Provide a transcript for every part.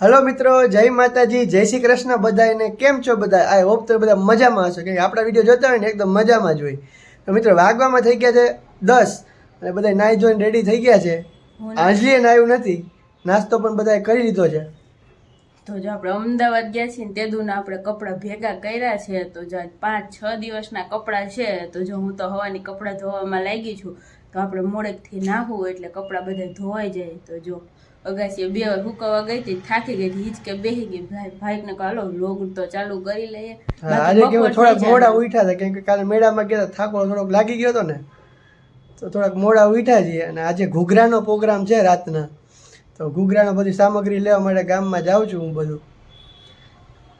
Hello મિત્રો જય માતાજી જય શ્રી કૃષ્ણ બધાને કેમ છો બધા? આઈ હોપ તો બધા મજામાં હશો. કે આપણા વીડિયો જોતા હોય ને એકદમ મજામાં જ હોય. તો મિત્રો વાગવામાં થઈ ગયા છે દસ અને બધા નાઈ જોઈને રેડી થઈ ગયા છે. આંજલીએ નાયું નથી. નાસ્તો પણ બધાએ કરી લીધો છે. તો જો આપણે અમદાવાદ ગયા છીએ ને તે દુના આપણે કપડાં ભેગા કર્યા છે. તો જો પાંચ છ દિવસના કપડાં છે તો જો હું તો હવાની કપડાં ધોવામાં લાગી છું. તો આપણે મોડેકથી નાહવું એટલે કપડાં બધા ધોવાઈ જાય. તો જો અગાસી બે વાર હુકવવા ગઈ હતી થાકી ગઈ હતી હિંચકે બેસી ગઈ. ભાઈ ભાઈ ને હાલો લોગ તો ચાલુ કરી લઈએ. આજે કેવું થોડાક મોડા. ઉઠ્યા હતા કેમ કે કાલે મેળામાં ગયા થાકો થોડોક લાગી ગયો હતો ને તો થોડાક મોડા ઉઠ્યા છીએ. અને આજે ઘૂઘરાનો પ્રોગ્રામ છે રાતના. તો ઘૂઘરાનો બધી સામગ્રી લેવા માટે ગામમાં જાઉં છું હું બધું.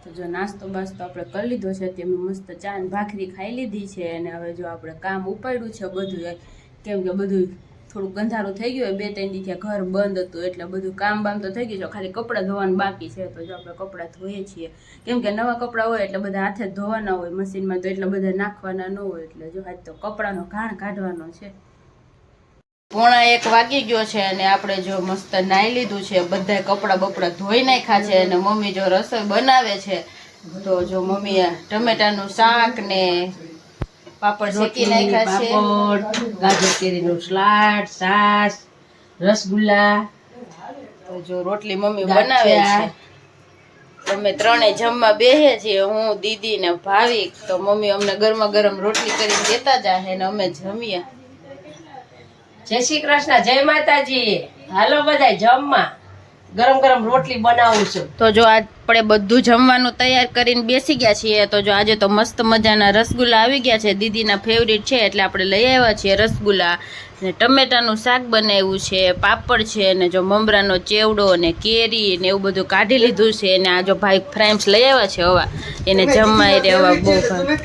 તો જો નાસ્તો બાસ્તો આપણે કરી લીધો છે તેમાં મસ્ત ચા ને ભાખરી ખાઈ લીધી છે. અને હવે જો આપણે કામ ઉપાડ્યું છે બધું. કેમ કે બધું થોડુંક ગંધારું થઈ ગયું બે ત્રણ દી ત્યાં ઘર બંધ હતું એટલે બધું કામ બામ તો થઈ ગયું છે. ખાલી કપડાં ધોવાનું બાકી છે તો જો આપણે કપડાં ધોઈએ છીએ. કેમ કે નવા કપડાં હોય એટલે બધા હાથે ધોવાના હોય, મશીનમાં તો એટલા બધા નાખવાના ન હોય એટલે જો આજ તો કપડાનો ઘાણ કાઢવાનો છે. પોણા એક વાગી ગયો છે અને આપણે જો મસ્ત નાઈ લીધું છે બધા કપડાં બપડા ધોઈ નાખ્યા છે અને મમ્મી જો રસોઈ બનાવે છે, તો જો મમ્મીએ ટમેટાનું શાક ને પાપડ શેકી નાખ્યા છે. પાપડ ગાજર કેરીનું સલાડ છાશ રસગુલ્લા. તો જો રોટલી મમ્મી બનાવે છે. અમે ત્રણેય જમવા બેહે છીએ. હું દીદી ને ભાવિક. તો મમ્મી અમને ગરમા ગરમ રોટલી કરીને દેતા જાહે ને અમે જમીએ. જય શ્રી કૃષ્ણ જય માતાજી. હાલો બધા જમવા. ગરમ ગરમ રોટલી બનાવું છું. તો જો આપણે બધું જમવાનું તૈયાર કરીને બેસી ગયા છીએ તો જો આજે તો મસ્ત મજાના રસગુલ્લા આવી ગયા છે. દીદીના ફેવરિટ છે એટલે આપણે લઈ આવ્યા છીએ રસગુલ્લા. ને ટમેટાનું શાક બનાવ્યું છે પાપડ છે ને જો મમરાનો ચેવડો ને કેરી ને એવું બધું કાઢી લીધું છે. ને આ જો ભાઈ ફ્રાઈમ્સ લઈ આવ્યા છે હવા. એને જમવા એ રહેવા બહુ ભાવે.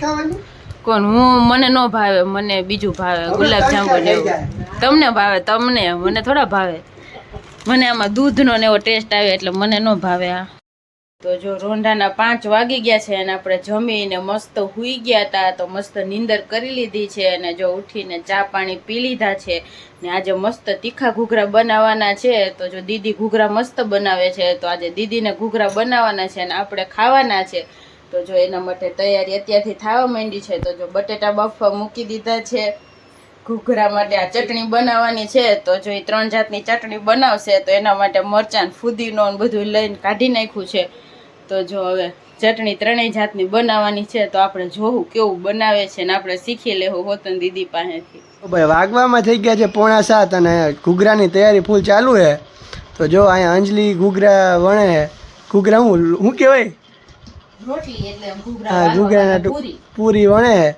કોણ? હું મને ન ભાવે મને બીજું ભાવે. ગુલાબ જાંબુ ને એવું. તમને ભાવે? તમને? મને થોડા ભાવે. મને આમાં દૂધનો ને એવો ટેસ્ટ આવે એટલે મને ન ભાવે આ. તો જો રોંઢાના પાંચ વાગી ગયા છે અને આપણે જમીને મસ્ત હુઈ ગયા હતા તો મસ્ત નીંદર કરી લીધી છે અને જો ઉઠીને ચા પાણી પી લીધા છે ને આજે મસ્ત તીખા ઘૂઘરા બનાવવાના છે. તો જો દીદી ઘૂઘરા મસ્ત બનાવે છે, તો આજે દીદીને ઘૂઘરા બનાવવાના છે અને આપણે ખાવાના છે. તો જો એના માટે તૈયારી અત્યારથી થવા માંડી છે. તો જો બટેટા બફવા મૂકી દીધા છે. ઘૂઘરા માટે આ ચટણી બનાવવાની છે તો જો એ ત્રણ જાતની ચટણી બનાવશે તો એના માટે મરચાં ફૂદીનો ફુદીનો ને બધું લઈને કાઢી નાખ્યું છે. તો જો હવે ચટણી ત્રણેય જાતની બનાવવાની છે તો આપણે જોવું કેવું બનાવે છે ને આપણે શીખી લેવું હોતન દીદી પાસેથી. ભાઈ વાગવામાં થઈ ગયા છે પોણા સાત અને ઘૂઘરાની તૈયારી ફૂલ ચાલુ છે. તો જો અહીંયા અંજલી ઘૂઘરા વણે ઘૂઘરા હું શું કહેવાય? રોટલી એટલે ઘૂઘરા ઘૂઘરાના પૂરી. વણે.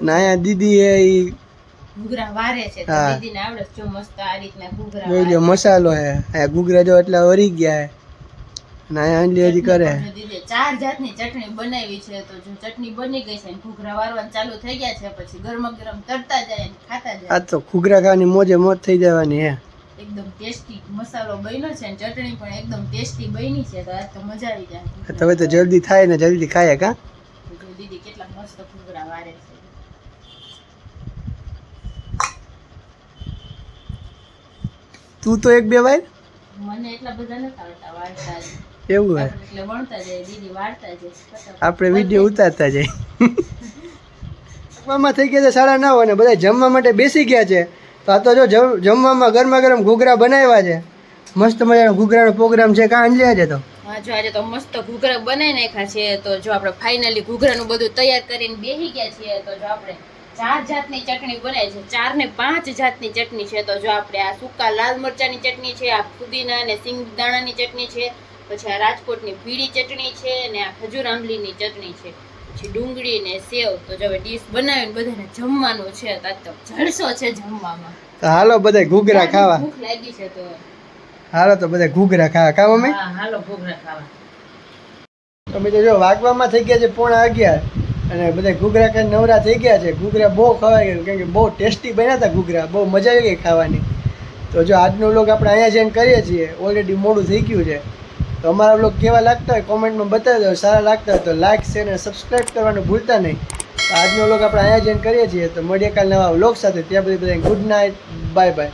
ને અહીંયા દીદી એ ઘૂઘરા વારે છે તો હા. દીદીને આવડે જો મસ્ત આ રીતના ઘૂઘરા જોઈ મસાલો હે. આ ઘૂઘરા જો એટલા વરી ગયા છે અને અહીંયા અંજલી હજી કરે ચાર જાતની ચટણી બનાવી છે તો જો ચટણી બની ગઈ છે ને ઘૂઘરા વારવાનું ચાલુ થઈ ગયા છે પછી ગરમ ગરમ તરતા જાય ખાતા જાય. આ તો ઘૂઘરા ખાવાની મોજે મોજ થઈ જવાની હે. એકદમ ટેસ્ટી મસાલો બન્યો છે ને ચટણી પણ એકદમ ટેસ્ટી બની છે તો આજ તો મજા આવી જાય. તો હવે તો જલ્દી થાય ને જલ્દી ખાય કા તો જો દીદી કેટલા મસ્ત ઘૂઘરા વારે છે તું તો એક બે વાર? મને એટલા બધા નથી આવડતા વાળતા એવું હોય? આપણે એટલે વણતા જાય દીદી વાળતા જાય આપણે વીડિયો ઉતારતા જાય. જમવામાં થઈ ગયા છે સાડા નવ અને બધા જમવા માટે બેસી ગયા છે. તો આ તો જો જમવામાં ગરમા ગરમ ઘૂઘરા બનાવ્યા છે. મસ્ત મજાનો ઘૂઘરાનો પ્રોગ્રામ છે કાં લે આજે તો? જો આજે તો મસ્ત ઘૂઘરા બનાવી નાખ્યા છે. તો જો આપણે ફાઇનલી ઘૂઘરાનું બધું તૈયાર કરીને બેસી ગયા છીએ તો જો આપણે ચાર જાતની ચટણી બનાવી છે. ચાર ને પાંચ જાતની ચટણી છે. તો જો આપણે આ સૂકા લાલ મરચાની ચટણી છે આ ફુદીના અને સિંગદાણાની ચટણી છે પછી આ રાજકોટની પીળી ચટણી છે અને આ ખજૂર આંબલીની ચટણી છે. પછી ડુંગળી ને સેવ. તો જો ડીશ બનાવીને બધાને જમવાનું છે તો આજ જલસો છે જમવામાં. તો હાલો બધા ઘૂઘરા ખાવા. ભૂખ લાગી છે તો. હાલો તો બધા ઘૂઘરા ખાવા. ખાવા મેં હાલો ઘૂઘરા ખાવા. તમે તો જો વાગવામાં થઈ ગયા છે પોણા અગિયાર. અને બધા ઘૂઘરા ખાઈને નવરા થઈ ગયા છે. ઘૂઘરા બહુ ખવાઈ ગયા કેમ કે બહુ ટેસ્ટી બન્યા હતા ઘૂઘરા. બહુ મજા આવી ગઈ ખાવાની. તો જો આજનો લોક આપણે અહીંયા જઈને કરીએ છીએ. ઓલરેડી મોડું થઈ ગયું છે. તો અમારા વ્લોગ કેવા લાગતા હોય કોમેન્ટમાં બતાવી દો. સારા લાગતા હોય તો લાઇક શેર અને સબસ્ક્રાઈબ કરવાનું ભૂલતા નહીં. આજનો વ્લોગ આપણે અહીંયા જઈને કરીએ છીએ. તો મળીએ કાલ નવા લોક સાથે. ત્યાં બધી બધા ગુડ નાઇટ બાય બાય